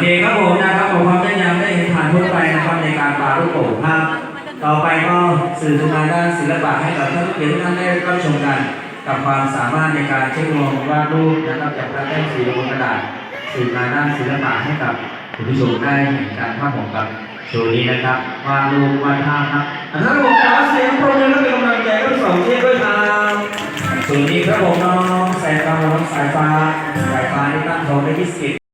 เคครับผมนะครับผมความได้ยังได้เห็นผ่านทั่วไปนะครับในการปาลูกโป่งครับต่อไปก็สื่อถึงงานด้านศิลปะให้กับท่านผู้เขียนท่านได้รับชมกัน กับความสามารถในการเช็คยงวาดรูปนะครับจากพระแต้มสีลงบนกระดาษสื่องานด้านศิลปะให้กับคุณผู้ชมได้เห็นการภาพของกับโชว์นี้นะครับวาดรูปวาดภาพครับท่านผมขอเสียงปรบมือและเป็นกำลังใจให้ทั้งสองเช่ด้วยครับส่วนนี้ครับผมน้องแสงตาน้องสายฟ้าสายฟ้าที่ตั้งทองได้ที่สิบ